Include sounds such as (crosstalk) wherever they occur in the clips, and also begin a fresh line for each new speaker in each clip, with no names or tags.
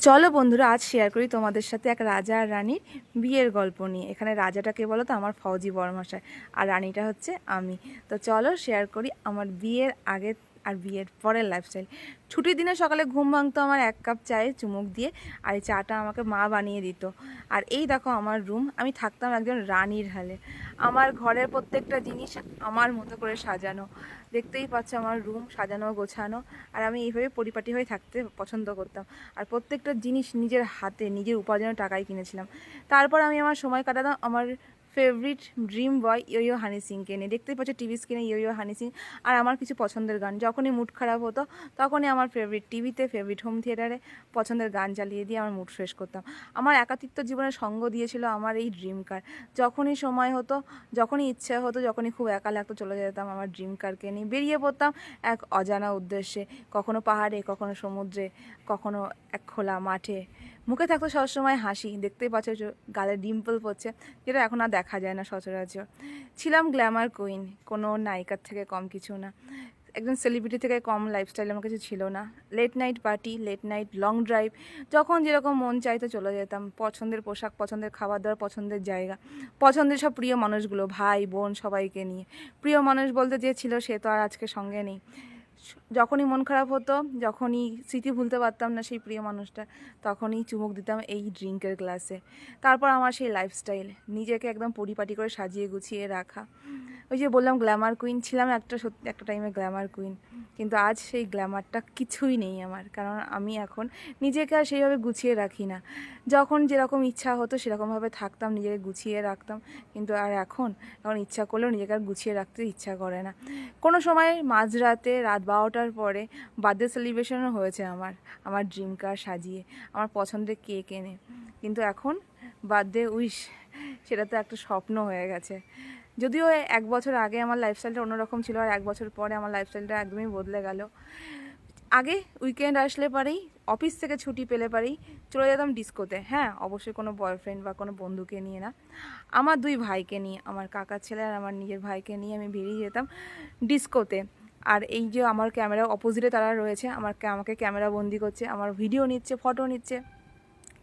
চলো বন্ধুরা, আজ শেয়ার করি তোমাদের সাথে এক রাজা আর রানীর বিয়ের গল্প নিয়ে। এখানে রাজাটাকে বলো তো, আমার ফৌজি বড়মশাই আর রানীটা হচ্ছে আমি। তো চলো শেয়ার করি আমার বিয়ের আগে আর বিয়ের পরের লাইফস্টাইল ছুটির দিনে সকালে ঘুম ভাঙতো আমার এক কাপ চায়ে চুমুক দিয়ে আর এই চাটা আমাকে মা বানিয়ে দিত। আর এই দেখো আমার রুম আমি থাকতাম একজন রানীর হালে। আমার ঘরের প্রত্যেকটা জিনিস আমার মতো করে সাজানো। দেখতেই পাচ্ছ আমার রুম সাজানো, গোছানো। আর আমি এইভাবে পরিপাটি হয়ে থাকতে পছন্দ করতাম। আর প্রত্যেকটা জিনিস নিজের হাতে, নিজের উপার্জনের টাকায় কিনেছিলাম। তারপর আমি আমার সময় কাটাতাম, আমার ফেভারিট ড্রিম বয় ইয়ো ইয়ো হানি সিংকে নিয়ে। দেখতেই পাচ্ছ টিভি স্ক্রিনে ইয়ো ইয়ো হানি সিং আর আমার কিছু পছন্দের গান, যখনই মুড খারাপ হতো, তখনই আমার ফেভারিট টিভিতে ফেভারিট হোম থিয়েটারে পছন্দের গান চালিয়ে দিয়ে আমার মুড ফ্রেশ করতাম। আমার একাকিত্ব জীবনে সঙ্গ দিয়েছিল আমার এই ড্রিম কার যখনই সময় হতো, যখনই ইচ্ছে হতো, যখনই খুব একা লাগতো, চলে যেতাম আমার ড্রিম কারকে নিয়ে। বেরিয়ে পড়তাম এক অজানা উদ্দেশ্যে, কখনো পাহাড়ে, কখনো সমুদ্রে, কখনো এক খোলা মাঠে মুখে থাকতো সবসময় হাসি। দেখতেই পাচ্ছ গালে ডিম্পল পড়ছে, যেটা এখন আর দেখা যায় না সচরাচর। ছিলাম গ্ল্যামার কুইন কোনো নায়িকার থেকে কম কিছু না। একজন সেলিব্রিটি থেকে কম লাইফস্টাইল আমার কাছে ছিল না। Late night party late night long drive যখন যেরকম মন চাইতো চলে যেতাম। পছন্দের পোশাক, পছন্দের খাবার দাবার পছন্দের জায়গা, পছন্দের সব প্রিয় মানুষগুলো, ভাই, বোন সবাইকে নিয়ে। প্রিয় মানুষ বলতে যে ছিল সে তো আর আজকে সঙ্গে নেই। যখনই মন খারাপ হতো, যখনই স্মৃতি ভুলতে পারতাম না সেই প্রিয় মানুষটা, তখনই চুমুক দিতাম এই ড্রিঙ্কের গ্লাসে। তারপর আমার সেই লাইফস্টাইল নিজেকে একদম পরিপাটি করে সাজিয়ে গুছিয়ে রাখা। ওই যে বললাম গ্ল্যামার কুইন ছিলাম একটা সত্যি একটা টাইমে গ্ল্যামার কুইন কিন্তু আজ সেই গ্ল্যামারটা কিছুই নেই আমার, কারণ আমি এখন নিজেকে আর সেইভাবে গুছিয়ে রাখি না। যখন যেরকম ইচ্ছা হতো সেরকমভাবে থাকতাম, নিজেকে গুছিয়ে রাখতাম, কিন্তু আর এখন এখন ইচ্ছা করলেও নিজেকে আর গুছিয়ে রাখতে ইচ্ছা করে না। কোনো সময় মাঝরাতে রাত বারোটার পরে বার্থডে সেলিব্রেশনও হয়েছে আমার আমার ড্রিম কার সাজিয়ে, আমার পছন্দের কেক এনে। কিন্তু এখন বার্থডে উইশ, সেটা তো একটা স্বপ্ন হয়ে গেছে। যদিও এক বছর আগে আমার লাইফস্টাইলটা অন্যরকম ছিল আর এক বছর পরে আমার লাইফস্টাইলটা একদমই বদলে গেল। আগে উইকেন্ড আসলে পারেই অফিস থেকে ছুটি পেলে পরেই চলে যেতাম ডিস্কোতে হ্যাঁ অবশ্যই কোনো বয়ফ্রেন্ড বা কোনো বন্ধুকে নিয়ে না। আমার দুই ভাইকে নিয়ে, আমার কাকার ছেলে আর আমার নিজের ভাইকে নিয়ে আমি বেরিয়ে যেতাম ডিস্কোতে আর এই যে আমার ক্যামেরা অপোজিটে তারা রয়েছে, আমার আমাকে ক্যামেরা বন্দি করছে, আমার ভিডিও নিচ্ছে ফটো নিচ্ছে।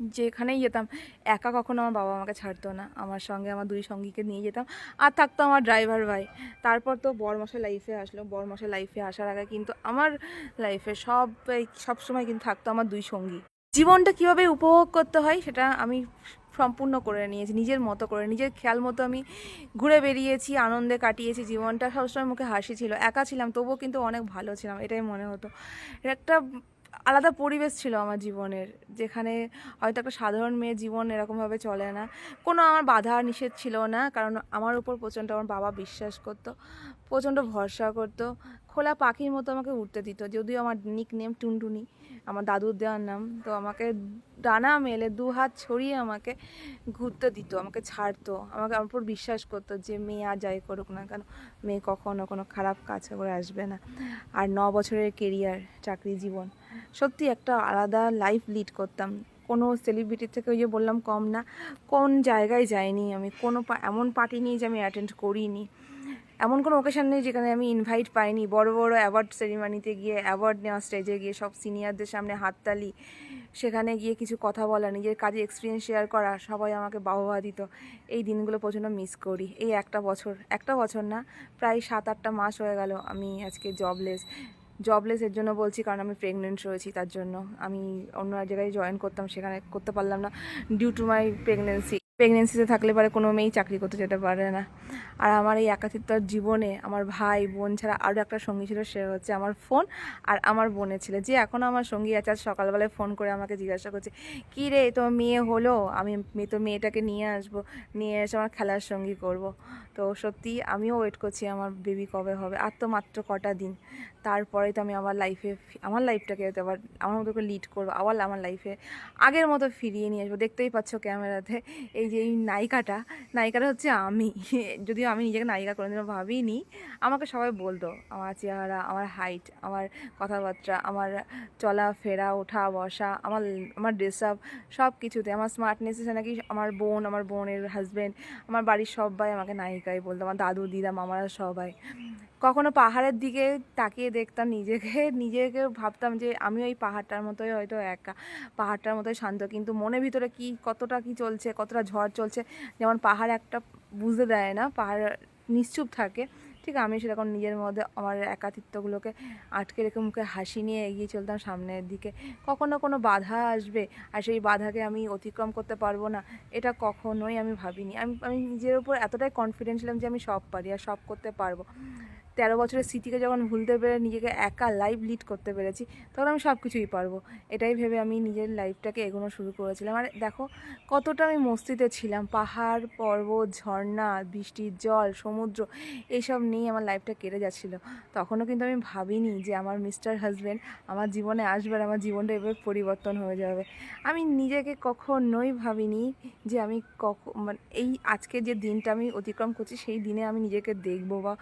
যেখানেই যেতাম, একা কখনো আমার বাবা আমাকে ছাড়তো না। আমার সঙ্গে আমার দুই সঙ্গীকে নিয়ে যেতাম। আর থাকতো আমার ড্রাইভার ভাই। তারপর তো বরমাসের লাইফে আসলো। বরমাসের লাইফে আসার আগে কিন্তু আমার লাইফে সব সব সময় কিন্তু থাকতো আমার দুই সঙ্গী। জীবনটা কীভাবে উপভোগ করতে হয়, সেটা আমি সম্পূর্ণ করে নিয়েছি, নিজের মতো করে। নিজের খেয়াল মতো আমি ঘুরে বেরিয়েছি, আনন্দে কাটিয়েছি, জীবনটা সবসময় মুখে হাসি ছিল। একা ছিলাম, তবুও কিন্তু অনেক ভালো ছিলাম, এটাই মনে হতো। একটা আলাদা পরিবেশ ছিল আমার জীবনের, যেখানে হয়তো একটা সাধারণ মেয়ের জীবন এরকমভাবে চলে না। কোনো আমার বাধা নিষেধ ছিল না, কারণ আমার উপর প্রচণ্ড আমার বাবা বিশ্বাস করতো, প্রচণ্ড ভরসা করতো। খোলা পাখির মতো আমাকে উঠতে দিত, যদিও আমার নিক নেম টুনটুনি। আমার দাদুর দেওয়ার নাম, তো আমাকে ডানা মেলে, দু হাত ছড়িয়ে আমাকে ঘুরতে দিত, আমাকে ছাড়তো, আমাকে আমার উপর বিশ্বাস করতো যে মেয়ে আর যাই করুক না কেন, মেয়ে কখনো কোনো খারাপ কাজ করে আসবে না। আর ন বছরের কেরিয়ার চাকরি জীবন, সত্যি একটা আলাদা লাইফ লিড করতাম। কোনো সেলিব্রিটির থেকে ওই যে বললাম কম না, কোন জায়গায় যাইনি আমি, কোনো এমন পার্টি নেই যে আমি অ্যাটেন্ড করিনি। এমন কোনো ওকেশন নেই যেখানে আমি ইনভাইট পাইনি। বড় বড় অ্যাওয়ার্ড সেরিমানিতে গিয়ে অ্যাওয়ার্ড নেওয়া স্টেজে গিয়ে সব সিনিয়রদের সামনে হাততালি। সেখানে গিয়ে কিছু কথা বলা, নিজের কাজে এক্সপিরিয়েন্স শেয়ার করা, সবাই আমাকে বাহবা দিত। এই দিনগুলো প্রচণ্ড মিস করি। এই একটা বছর একটা বছর না, প্রায় সাত আটটা মাস হয়ে গেল আমি আজকে জবলেস জবলেস এর জন্য বলছি কারণ আমি প্রেগনেন্ট রয়েছি তার জন্য। আমি অন্য জায়গায় জয়েন করতাম, সেখানে করতে পারলাম না ডিউ টু মাই প্রেগনেন্সি প্রেগনেন্সিতে থাকলে পারে কোনো মেয়েই চাকরি করতে যেতে পারে না। আর আমার এই একাকিত্বর জীবনে আমার ভাই, বোন ছাড়া আরও একটা সঙ্গী ছিল, সে হচ্ছে আমার ফোন। আর আমার বোনে ছিল। যে এখন আমার সঙ্গী আছে, আজ সকালবেলায় ফোন করে আমাকে জিজ্ঞাসা করছে, কী রে তো মেয়ে হলো? আমি তো মেয়েটাকে নিয়ে আসব, নিয়ে এসে আমার খেলার সঙ্গী করব। তো সত্যি আমিও ওয়েট করছি আমার বেবি কবে হবে। আর তো মাত্র কটা দিন। তারপরে তো আমি আমার লাইফে আমার লাইফটাকে আবার আমার মতো করে লিড করব, আবার আমার লাইফে আগের মতো ফিরিয়ে নিয়ে আসব। দেখতেই পাচ্ছ ক্যামেরাতে এই যে এই নায়িকাটা। নায়িকাটা হচ্ছে আমি। (laughs) যদিও আমি নিজেকে নায়িকা কোনোদিনও ভাবিনি। আমাকে সবাই বলতো, আমার চেহারা, আমার হাইট আমার কথাবার্তা, আমার চলা, ফেরা, ওঠা, বসা, আমার আমার ড্রেস আপ সব কিছুতে আমার স্মার্টনেস নাকি আমার বোন, আমার বোনের হাজব্যান্ড আমার বাড়ির সবাই আমাকে নায়িকাই বলতো আমার দাদু, দিদা, মামারা সবাই। কখনো পাহাড়ের দিকে তাকিয়ে দেখতাম নিজেকে নিজেকে ভাবতাম যে আমি ওই পাহাড়টার মতোই হয়তো একা, পাহাড়টার মতোই শান্ত, কিন্তু মনে ভিতরে কি, কতটা কি চলছে, কতটা ঝড় চলছে, যেমন পাহাড় একটা বুঝতে দেয় না, পাহাড় নিশ্চুপ থাকে। ঠিক আমি সেরকম নিজের মধ্যে আমার একাতিত্বগুলোকে আটকে রেখে মুখে হাসি নিয়ে এগিয়ে চলতাম সামনের দিকে। কখনো কোনো বাধা আসবে আর সেই বাধাকে আমি অতিক্রম করতে পারব না, এটা কখনোই আমি ভাবিনি। আমি আমি নিজের উপর এতটাই কনফিডেন্ট ছিলাম যে আমি সব পারি আর সব করতে পারব। তেরো বছরের স্মৃতিকে যখন ভুলতে পেরে নিজেকে একা লাইফ লিড করতে পেরেছি, তখন আমি সব কিছুই পারব। এটাই ভেবে আমি নিজের লাইফটাকে এগোনো শুরু করেছিলাম। আর দেখো, কতটা আমি মস্তিতে ছিলাম। পাহাড়, পর্বত, ঝর্ণা বৃষ্টির জল, সমুদ্র এইসব নিয়ে আমার লাইফটা কেটে যাচ্ছিল। তখনও কিন্তু আমি ভাবিনি যে আমার মিস্টার হাজব্যান্ড আমার জীবনে আসবে আর আমার জীবনটা এভাবে পরিবর্তন হয়ে যাবে। আমি নিজেকে কখনোই ভাবিনি যে আমি কখন মানে এই আজকে যে দিনটা আমি অতিক্রম করছি, সেই দিনে আমি নিজেকে দেখব বা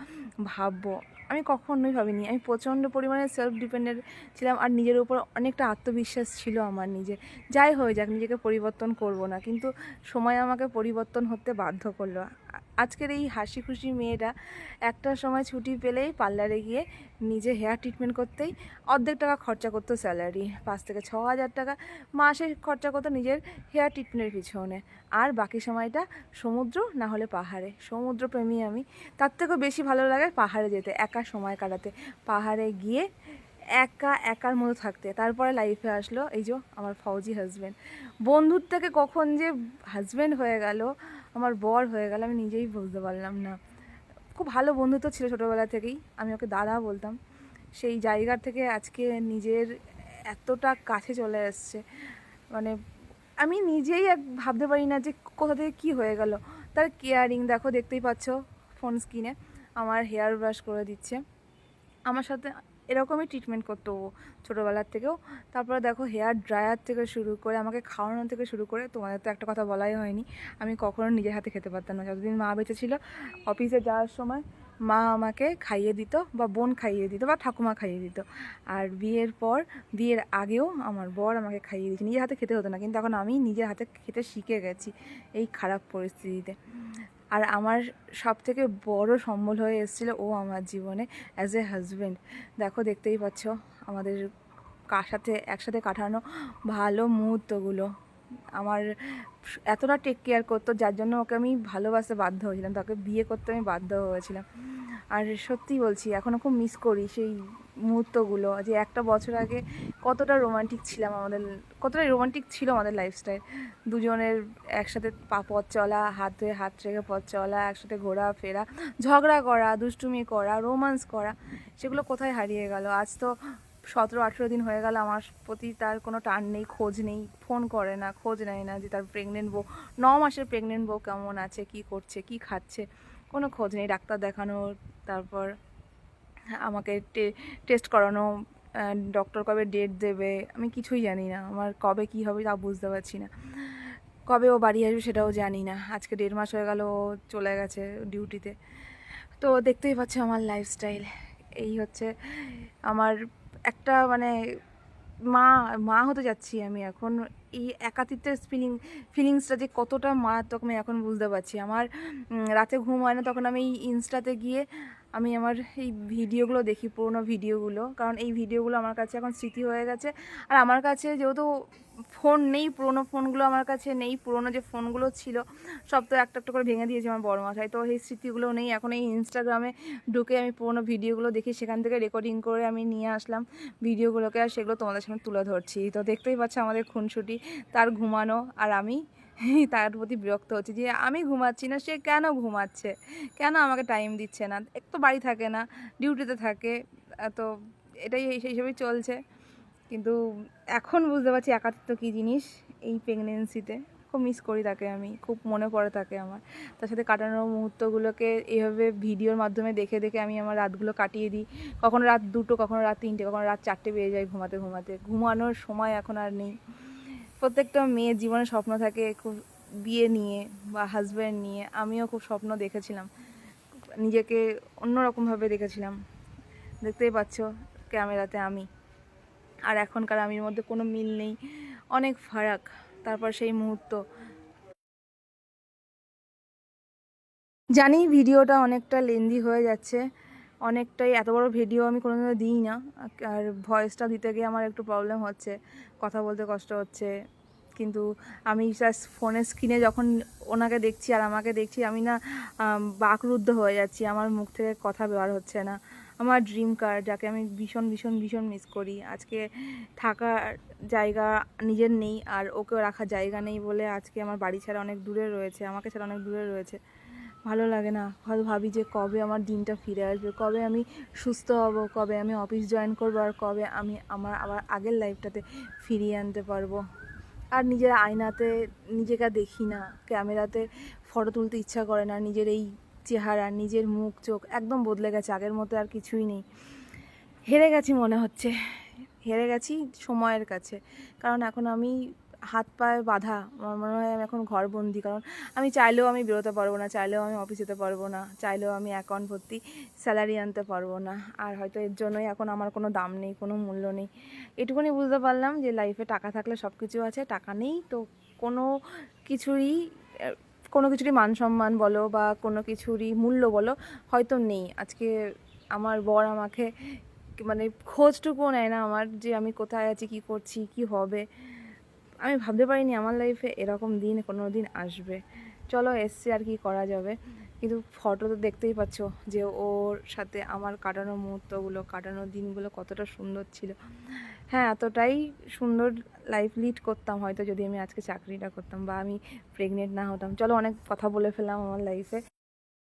ভাববো আমি কখনোই ভাবিনি। আমি প্রচণ্ড পরিমাণে সেলফ ডিপেন্ডেন্ট ছিলাম আর নিজের উপর অনেকটা আত্মবিশ্বাস ছিল আমার নিজে যাই হয়ে যাক, নিজেকে পরিবর্তন করব না। কিন্তু সময় আমাকে পরিবর্তন হতে বাধ্য করল। আজকের এই হাসি খুশি মেয়েটা একটা সময় ছুটি পেলেই পার্লারে গিয়ে নিজে হেয়ার ট্রিটমেন্ট করতেই অর্ধেক টাকা খরচা করতো স্যালারি। পাঁচ থেকে ছ হাজার টাকা মাসে খরচা করতো নিজের হেয়ার ট্রিটমেন্টের পিছনে। আর বাকি সময়টা সমুদ্র না হলে পাহাড়ে। সমুদ্র প্রেমী আমি। তার থেকেও বেশি ভালো লাগে পাহাড়ে যেতে, একা সময় কাটাতে। পাহাড়ে গিয়ে একা, একার মতো থাকতে। তারপরে লাইফে আসলো এই যে আমার ফৌজি হাজব্যান্ড বন্ধুর থেকে কখন যে হাজব্যান্ড হয়ে গেল আমার বর হয়ে গেল, আমি নিজেই বুঝতে পারলাম না। খুব ভালো বন্ধুত্ব ছিল ছোটোবেলা থেকেই, আমি ওকে দাদা বলতাম। সেই জায়গার থেকে আজকে নিজের এতটা কাছে চলে এসছে। মানে আমি নিজেই এক ভাবতে পারি না যে কোথা থেকে কী হয়ে গেল। তার কেয়ারিং দেখো, দেখতেই পাচ্ছ ফোন স্ক্রিনে আমার হেয়ার ব্রাশ করে দিচ্ছে। আমার সাথে এরকমই ট্রিটমেন্ট করতো ছোটোবেলার থেকেও। তারপরে দেখো হেয়ার ড্রায়ার থেকে শুরু করে, আমাকে খাওয়ানো থেকে শুরু করে, তোমাদের তো একটা কথা বলাই হয়নি, আমি কখনো নিজের হাতে খেতে পারতাম না। যতদিন মা বেঁচে ছিল অফিসে যাওয়ার সময় মা আমাকে খাইয়ে দিত বা বোন খাইয়ে দিত বা ঠাকুমা খাইয়ে দিত। আর বিয়ের পর, বিয়ের আগেও আমার বর আমাকে খাইয়ে দিয়েছে। নিজের হাতে খেতে হতো না, কিন্তু এখন আমি নিজের হাতে খেতে শিখে গেছি এই খারাপ পরিস্থিতিতে। আর আমার সব থেকে বড় সম্বল হয়ে এসেছিল ও আমার জীবনে অ্যাজ এ হাজব্যান্ড দেখো, দেখতেই পাচ্ছ আমাদের কার সাথে একসাথে কাটানো ভালো মুহূর্তগুলো। আমার এতটা টেক কেয়ার করতো, যার জন্য ওকে আমি ভালোবাসতে বাধ্য হয়েছিলাম, তাকে বিয়ে করতে আমি বাধ্য হয়েছিলাম। আর সত্যি বলছি এখনও খুব মিস করি সেই মুহূর্তগুলো, যে একটা বছর আগে কতটা রোমান্টিক ছিলাম আমাদের, কতটা রোমান্টিক ছিল আমাদের লাইফস্টাইল দুজনের একসাথে পা, পথ চলা, হাত ধরে হাত রেখে পথ চলা, একসাথে ঘোরা ফেরা ঝগড়া করা, দুষ্টুমি করা রোমান্স করা, সেগুলো কোথায় হারিয়ে গেল? আজ তো সতেরো, আঠেরো দিন হয়ে গেল, আমার প্রতি তার কোনো টান নেই, খোঁজ নেই ফোন করে না, খোঁজ নেয় না যে তার প্রেগনেন্ট বউ, ন মাসের প্রেগনেন্ট বউ কেমন আছে, কি করছে, কি খাচ্ছে, কোনো খোঁজ নেই, ডাক্তার দেখানো তারপর আমাকে টেস্ট করানো ডক্টর কবে ডেট দেবে, আমি কিছুই জানি না। আমার কবে কি হবে তা বুঝতে পারছি না। কবে ও বাড়ি আসবে সেটাও জানি না। আজকে দেড় মাস হয়ে গেল, ও চলে গেছে ডিউটিতে তো। দেখতেই পাচ্ছ আমার লাইফস্টাইল এই হচ্ছে আমার একটা মানে মা মা হতে যাচ্ছি আমি এখন। এই একাতিত্বের ফিলিং ফিলিংসটা যে কতটা মারাত্মক আমি এখন বুঝতে পারছি। আমার রাতে ঘুম হয় না, তখন আমি ইনস্টাতে গিয়ে আমি আমার এই ভিডিওগুলো দেখি, পুরোনো ভিডিওগুলো। কারণ এই ভিডিওগুলো আমার কাছে এখন স্মৃতি হয়ে গেছে। আর আমার কাছে যেহেতু ফোন নেই, পুরোনো ফোনগুলো আমার কাছে নেই, পুরোনো যে ফোনগুলো ছিল, সব তো একটা একটা করে ভেঙে দিয়েছে আমার বড় মাথায়। তো এই স্মৃতিগুলো নেই। এখন এই ইনস্টাগ্রামে ঢুকে আমি পুরোনো ভিডিওগুলো দেখি, সেখান থেকে রেকর্ডিং করে আমি নিয়ে আসলাম ভিডিওগুলোকে। আর সেগুলো তোমাদের সামনে তুলে ধরছি। তো দেখতেই পাচ্ছ আমাদের খুনসুটি, তার ঘুমানো আর আমি (laughs) তার প্রতি বিরক্ত হচ্ছে যে, আমি ঘুমাচ্ছি না, সে কেন ঘুমাচ্ছে? কেন আমাকে টাইম দিচ্ছে না? একটু বাড়ি থাকে না ডিউটিতে থাকে তো এটাই সেই হিসেবেই চলছে। কিন্তু এখন বুঝতে পারছি একাত্ম কী জিনিস এই প্রেগনেন্সিতে খুব মিস করি তাকে আমি, খুব মনে পড়ে তাকে আমার। তার সাথে কাটানো মুহূর্তগুলোকে এইভাবে ভিডিওর মাধ্যমে দেখে দেখে আমি আমার রাতগুলো কাটিয়ে দিই। কখনো রাত দুটো, কখনো রাত তিনটে, কখনো রাত চারটে বেজে যায় ঘুমাতে ঘুমাতে। ঘুমানোর সময় এখন আর নেই। প্রত্যেকটা মেয়ের জীবনে স্বপ্ন থাকে খুব বিয়ে নিয়ে বা হাজব্যান্ড নিয়ে। আমিও খুব স্বপ্ন দেখেছিলাম। নিজেকে অন্যরকমভাবে দেখেছিলাম। দেখতেই পাচ্ছ ক্যামেরাতে আমি। আর এখনকার আমির মধ্যে কোনো মিল নেই। অনেক ফারাক। তারপর সেই মুহূর্ত। জানি ভিডিওটা অনেকটা লেন্দি হয়ে যাচ্ছে। অনেকটাই, এত বড় ভিডিও আমি কোনোদিনও দিই না আর ভয়েসটা দিতে গিয়ে আমার একটু প্রবলেম হচ্ছে। কথা বলতে কষ্ট হচ্ছে। কিন্তু আমি জাস্ট ফোনের স্ক্রিনে যখন ওনাকে দেখছি আর আমাকে দেখছি, আমি না বাকরুদ্ধ হয়ে যাচ্ছি। আমার মুখ থেকে কথা বের হচ্ছে না। আমার ড্রিম কার যাকে আমি ভীষণ ভীষণ ভীষণ মিস করি। আজকে থাকার জায়গা নিজের নেই আর ওকেও রাখার জায়গা নেই বলে আজকে আমার বাড়ি ছাড়া অনেক দূরে রয়েছে, আমাকে ছাড়া অনেক দূরে রয়েছে। ভালো লাগে না। হয়তো ভাবি যে কবে আমার দিনটা ফিরে আসবে, কবে আমি সুস্থ হব, কবে আমি অফিস জয়েন করব আর কবে আমি আমার আবার আগের লাইফটাতে ফিরিয়ে আনতে পারব। আর নিজের আয়নাতে নিজেকে দেখি না, ক্যামেরাতে ফটো তুলতে ইচ্ছা করে না, নিজের এই চেহারা, নিজের মুখ, চোখ একদম বদলে গেছে, আগের মতো আর কিছুই নেই। হেরে গেছি মনে হচ্ছে, হেরে গেছি সময়ের কাছে। কারণ এখন আমি হাত পায়ে বাঁধা, আমার মনে হয় আমি এখন ঘরবন্দি। কারণ আমি চাইলেও আমি বেরোতে পারব না, চাইলেও আমি অফিস যেতে পারব না, চাইলেও আমি অ্যাকাউন্ট ভর্তি স্যালারি আনতে পারব না। আর হয়তো এর জন্যই এখন আমার কোনো দাম নেই, কোনো মূল্য নেই। এটুকুনি বুঝতে পারলাম যে লাইফে টাকা থাকলে সব কিছু আছে, টাকা নেই তো কোনো কিছুরই কোনো কিছুরই মান সম্মান বলো বা কোনো কিছুরই মূল্য বলো হয়তো নেই। আজকে আমার বর আমাকে মানে খোঁজটুকুও নেয় না আমার যে আমি কোথায় আছি, কি করছি, কি হবে। আমি ভাবতে পারিনি আমার লাইফে এরকম দিন কোনো দিন আসবে। চলো এসছে আর কি করা যাবে। কিন্তু ফটো তো দেখতেই পাচ্ছ যে ওর সাথে আমার কাটানো মুহূর্তগুলো, কাটানো দিনগুলো কতটা সুন্দর ছিল। হ্যাঁ এতটাই সুন্দর লাইফ লিড করতাম হয়তো যদি আমি আজকে চাকরিটা করতাম বা আমি প্রেগনেন্ট না হতাম। চলো অনেক কথা বলে ফেললাম আমার লাইফে